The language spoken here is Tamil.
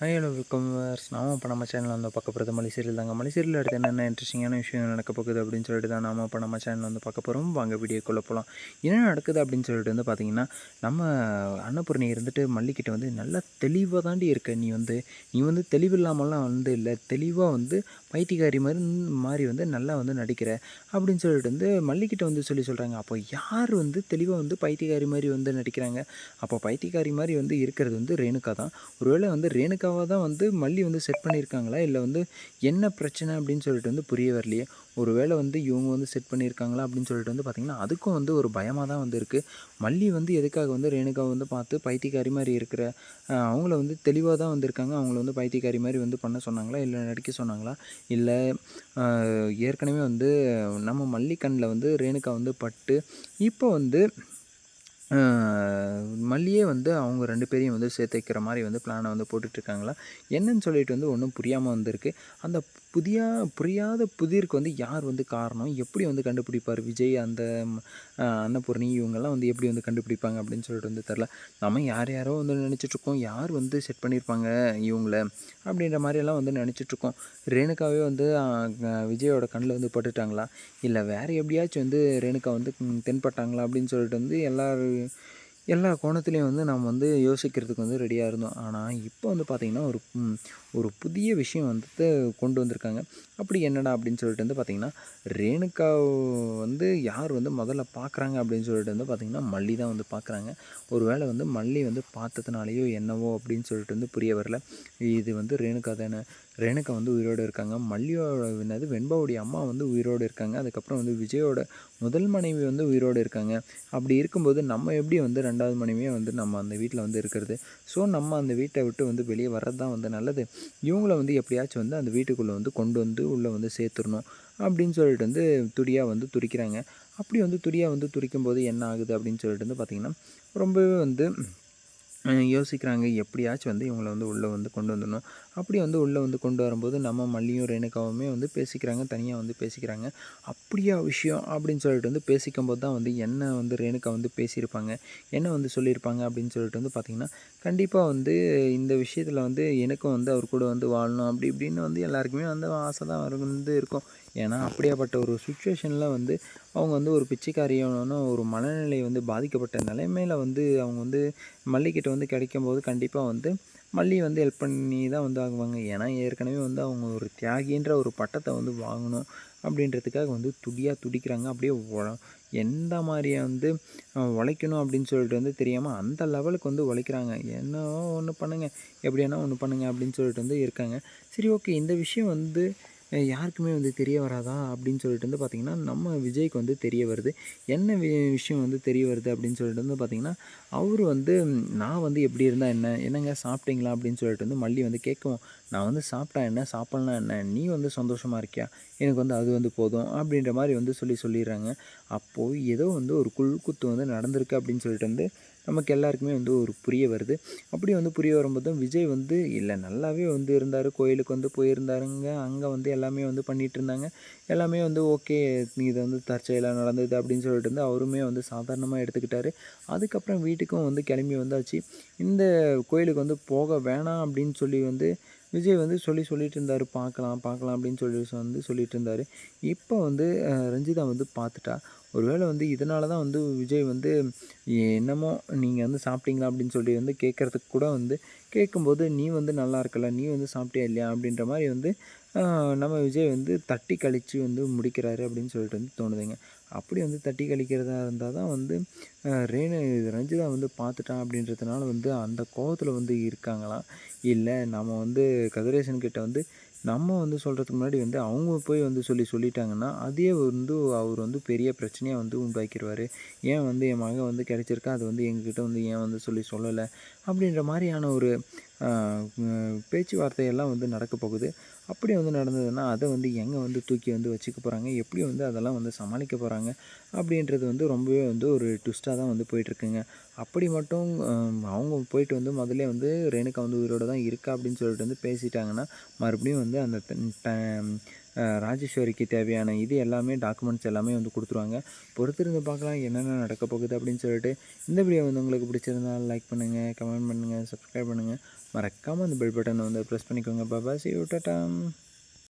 ஹாய் ஹலோ வெல்கம் நாம இப்போ நம்ம சேனல் வந்து பார்க்க போகிறது மலை தாங்க. மலைசீரியல் அடுத்து என்னென்ன இன்ட்ரெஸ்டிங்கான விஷயம் நடக்க போகுது அப்படின்னு சொல்லிட்டு தான் நாம இப்போ நம்ம சேனல் வந்து பார்க்க போகிறோம் வாங்க வீடியோக்குள்ளே போகலாம் என்ன நடக்குது அப்படின்னு சொல்லிட்டு வந்து பார்த்தீங்கன்னா நம்ம அன்னபூர்ணி இருந்துட்டு மல்லிக்கிட்ட வந்து நல்லா தெளிவாக தாண்டி இருக்க. நீ வந்து நீ வந்து தெளிவில்லாமலாம் வந்து இல்லை. தெளிவாக வந்து பைத்தியக்காரி மாதிரி மாதிரி வந்து நல்லா வந்து நடிக்கிற அப்படின்னு சொல்லிட்டு வந்து மல்லிக்கிட்ட வந்து சொல்லி சொல்கிறாங்க அப்போ யார் வந்து தெளிவாக வந்து பைத்தியக்காரி மாதிரி வந்து நடிக்கிறாங்க? அப்போ பைத்தியக்காரி மாதிரி வந்து இருக்கிறது வந்து ரேணுகா தான். ஒருவேளை வந்து ரேணுகா அதுக்காக தான் வந்து மல்லி வந்து செட் பண்ணியிருக்காங்களா? இல்லை வந்து என்ன பிரச்சனை அப்படின்னு சொல்லிட்டு வந்து புரிய வரலையே. ஒரு வேளை வந்து இவங்க வந்து செட் பண்ணியிருக்காங்களா அப்படின்னு சொல்லிட்டு வந்து பார்த்திங்கன்னா அதுக்கும் வந்து ஒரு பயமாக தான் வந்து இருக்குது மல்லி வந்து எதுக்காக வந்து ரேணுகாவை வந்து பார்த்து பைத்தியக்காரி மாதிரி இருக்கிற அவங்கள வந்து தெளிவாக தான் வந்திருக்காங்க அவங்கள வந்து பைத்தியக்காரி மாதிரி வந்து பண்ண சொன்னாங்களா? இல்லை நடிக்க சொன்னாங்களா? இல்லை ஏற்கனவே வந்து நம்ம மல்லிக்கண்ணில் வந்து ரேணுகா வந்து பட்டு இப்போ வந்து மல்லியே வந்து அவங்க ரெண்டு பேரையும் வந்து சேர்த்து வைக்கிற மாதிரி வந்து பிளானை வந்து போட்டுட்ருக்காங்களா? என்னன்னு சொல்லிட்டு வந்து ஒன்றும் புரியாமல் வந்திருக்கு. அந்த புதிய புரியாத புதிருக்கு வந்து யார் வந்து காரணம்? எப்படி வந்து கண்டுபிடிப்பார் விஜய் அந்த அன்னபூர்ணி? இவங்கெல்லாம் வந்து எப்படி வந்து கண்டுபிடிப்பாங்க அப்படின்னு சொல்லிட்டு வந்து தெரில நம்ம யார் யாரோ வந்து நினச்சிட்ருக்கோம். யார் வந்து செட் பண்ணியிருப்பாங்க இவங்கள? அப்படின்ற மாதிரியெல்லாம் வந்து நினச்சிட்ருக்கோம். ரேணுகாவே வந்து விஜயோட கண்ணில் வந்து பட்டுட்டாங்களா? இல்லை வேறு எப்படியாச்சும் வந்து ரேணுகா வந்து தென்பட்டாங்களா அப்படின்னு சொல்லிட்டு வந்து எல்லோரும் எல்லா கோணத்துலேயும் வந்து நம்ம வந்து யோசிக்கிறதுக்கு வந்து ரெடியாக இருந்தோம். ஆனால் இப்போ வந்து பார்த்திங்கன்னா ஒரு ஒரு புதிய விஷயம் வந்து கொண்டு வந்திருக்காங்க. அப்படி என்னடா அப்படின்னு சொல்லிட்டு வந்து பார்த்திங்கன்னா ரேணுகா வந்து யார் வந்து முதல்ல பார்க்குறாங்க அப்படின்னு சொல்லிட்டு வந்து பார்த்திங்கன்னா மல்லி தான் வந்து பார்க்குறாங்க ஒரு வேளை வந்து மல்லி வந்து பார்த்ததுனாலையோ என்னவோ அப்படின்னு சொல்லிட்டு வந்து புரிய வரல. இது வந்து ரேணுகா தானே. ரேணுகா வந்து உயிரோடு இருக்காங்க. மல்லியோட என்னது வெண்பாவுடைய அம்மா வந்து உயிரோடு இருக்காங்க. அதுக்கப்புறம் வந்து விஜயோட முதல் மனைவி வந்து உயிரோடு இருக்காங்க. அப்படி இருக்கும்போது நம்ம எப்படி வந்து ரெண்டாவது மனைவியே வந்து நம்ம அந்த வீட்டில் வந்து இருக்கிறது? ஸோ நம்ம அந்த வீட்டை விட்டு வந்து வெளியே வர்றது தான் வந்து நல்லது. இவங்கள வந்து எப்படியாச்சும் வந்து அந்த வீட்டுக்குள்ளே வந்து கொண்டு வந்து உள்ளே வந்து சேர்த்துடணும் அப்படின்னு சொல்லிட்டு வந்து துடியாக வந்து துடிக்கிறாங்க. அப்படி வந்து துடியாக வந்து துடிக்கும்போது என்ன ஆகுது அப்படின்னு சொல்லிட்டு வந்து பார்த்திங்கன்னா ரொம்பவே வந்து யோசிக்கிறாங்க எப்படியாச்சும் வந்து இவங்களை வந்து உள்ளே வந்து கொண்டு வந்துடணும். அப்படி வந்து உள்ளே வந்து கொண்டு வரும்போது நம்ம மல்லியும் ரேணுகாவுமே வந்து பேசிக்கிறாங்க தனியாக வந்து பேசிக்கிறாங்க. அப்படியா விஷயம் அப்படின்னு சொல்லிட்டு வந்து பேசிக்கும்போது தான் வந்து என்ன வந்து ரேணுகா வந்து பேசியிருப்பாங்க என்ன வந்து சொல்லியிருப்பாங்க அப்படின்னு சொல்லிட்டு வந்து பார்த்திங்கன்னா கண்டிப்பாக வந்து இந்த விஷயத்தில் வந்து எனக்கும் வந்து அவர் கூட வந்து வாழணும் அப்படி இப்படின்னு வந்து எல்லாருக்குமே வந்து ஆசை தான் வந்து இருக்கும். ஏன்னா அப்படியாப்பட்ட ஒரு சுச்சுவேஷனில் வந்து அவங்க வந்து ஒரு பிச்சைக்காரியான ஒரு மனநிலை வந்து பாதிக்கப்பட்ட நிலைமையில் வந்து அவங்க வந்து மல்லிக்கிட்ட வந்து கிடைக்கும்போது கண்டிப்பாக வந்து மல்லி வந்து ஹெல்ப் பண்ணி தான் வந்து ஆகுவாங்க. ஏன்னா ஏற்கனவே வந்து அவங்க ஒரு தியாகின்ற ஒரு பட்டத்தை வந்து வாங்கணும் அப்படின்றதுக்காக வந்து துடியாக துடிக்கிறாங்க. அப்படியே உழ- எந்த மாதிரியாக வந்து உழைக்கணும் அப்படின்னு சொல்லிட்டு வந்து தெரியாமல் அந்த லெவலுக்கு வந்து உழைக்கிறாங்க. என்ன ஒன்று பண்ணுங்க எப்படியானா ஒன்று பண்ணுங்க அப்படின்னு சொல்லிட்டு வந்து இருக்காங்க. சரி ஓகே இந்த விஷயம் வந்து யாருக்குமே வந்து தெரிய வராதா அப்படின்னு சொல்லிட்டு வந்து பார்த்திங்கன்னா நம்ம விஜய்க்கு வந்து தெரிய வருது. என்ன வி- விஷயம் வந்து தெரிய வருது அப்படின்னு சொல்லிட்டு வந்து பார்த்திங்கன்னா அவர் வந்து நான் வந்து எப்படி இருந்தால் என்ன? என்னங்க சாப்பிட்டீங்களா? அப்படின்னு சொல்லிட்டு வந்து மல்லி வந்து கேட்கும் நான் வந்து சாப்பிட்டா என்ன? சாப்பிட்லாம் என்ன? நீ வந்து சந்தோஷமாக இருக்கியா? எனக்கு வந்து அது வந்து போதும் அப்படின்ற மாதிரி வந்து சொல்லி சொல்லிடுறாங்க. அப்போது ஏதோ வந்து ஒரு குத்து வந்து நடந்திருக்கு அப்படின்னு சொல்லிட்டு வந்து நமக்கு எல்லாருக்குமே வந்து ஒரு புரிய வருது. அப்படி வந்து புரிய வரும்போது விஜய் வந்து இல்லை நல்லாவே வந்து இருந்தார். கோயிலுக்கு வந்து போயிருந்தாருங்க. அங்கே வந்து எல்லாமே வந்து பண்ணிகிட்டு இருந்தாங்க எல்லாமே வந்து ஓகே. இது வந்து தற்செயலாக நடந்தது அப்படின்னு சொல்லிட்டு வந்து அவருமே வந்து சாதாரணமாக எடுத்துக்கிட்டாரு. அதுக்கப்புறம் வீட்டுக்கும் வந்து கிளம்பி வந்தாச்சு. இந்த கோயிலுக்கு வந்து போக வேணாம் அப்படின்னு சொல்லி வந்து விஜய் வந்து சொல்லி சொல்லிட்டு இருந்தார் பார்க்கலாம் பார்க்கலாம் அப்படின்னு சொல்லி வந்து சொல்லிட்டு இருந்தார் இப்போ வந்து ரஞ்சிதா வந்து பார்த்துட்டா. ஒருவேளை வந்து இதனால தான் வந்து விஜய் வந்து என்னமோ நீங்கள் வந்து சாப்பிட்டீங்களா? அப்படின்னு சொல்லி வந்து கேட்குறதுக்கு கூட வந்து கேட்கும்போது நீ வந்து நல்லா இருக்கல நீ வந்து சாப்பிட்டியா இல்லையா? அப்படின்ற மாதிரி வந்து நம்ம விஜய் வந்து தட்டி கழித்து வந்து முடிக்கிறாரு அப்படின்னு சொல்லிட்டு வந்து தோணுதுங்க. அப்படி வந்து தட்டி கழிக்கிறதா இருந்தால் தான் வந்து ரேணு ரஞ்சிதா வந்து பார்த்துட்டான் அப்படின்றதுனால வந்து அந்த கோபத்தில் வந்து இருக்காங்களாம். இல்லை நம்ம வந்து கதிரேசன் கிட்ட வந்து நம்ம வந்து சொல்கிறதுக்கு முன்னாடி வந்து அவங்க போய் வந்து சொல்லி சொல்லிட்டாங்கன்னா அதே வந்து அவர் வந்து பெரிய பிரச்சனையாக வந்து உண்டாக்கிடுவார் ஏன் வந்து என் மகன் வந்து கிடச்சிருக்கா? அது வந்து எங்ககிட்ட வந்து ஏன் வந்து சொல்லி சொல்லலை? அப்படின்ற மாதிரியான ஒரு பேச்சுவார்த்தையெல்லாம் வந்து நடக்க போகுது. அப்படி வந்து நடந்ததுன்னா அதை வந்து எங்கே வந்து தூக்கி வந்து வச்சுக்க போகிறாங்க எப்படி வந்து அதெல்லாம் வந்து சமாளிக்க போகிறாங்க அப்படின்றது வந்து ரொம்பவே வந்து ஒரு ட்விஸ்ட்டாக தான் வந்து போயிட்டுருக்குங்க. அப்படி மட்டும் அவங்க போயிட்டு வந்து முதல்ல வந்து ரேணுகா வந்து உயிரோட தான் இருக்கா அப்படின்னு சொல்லிட்டு வந்து பேசிட்டாங்கன்னா மறுபடியும் வந்து அந்த ட- ராஜேஸ்வரிக்கு தேவையான இது எல்லாமே டாக்குமெண்ட்ஸ் எல்லாமே வந்து கொடுத்துருவாங்க. பொறுத்திருந்து பார்க்கலாம் என்னென்ன நடக்க போகுது அப்படின்னு சொல்லிட்டு இந்த வீடியோ வந்து உங்களுக்கு பிடிச்சிருந்தா லைக் பண்ணுங்கள் கமெண்ட் பண்ணுங்கள் சப்ஸ்கிரைப் பண்ணுங்கள் மறக்காமல் அந்த பெல் பட்டனை வந்து ப்ரெஸ் பண்ணிக்கோங்க. Baba C tata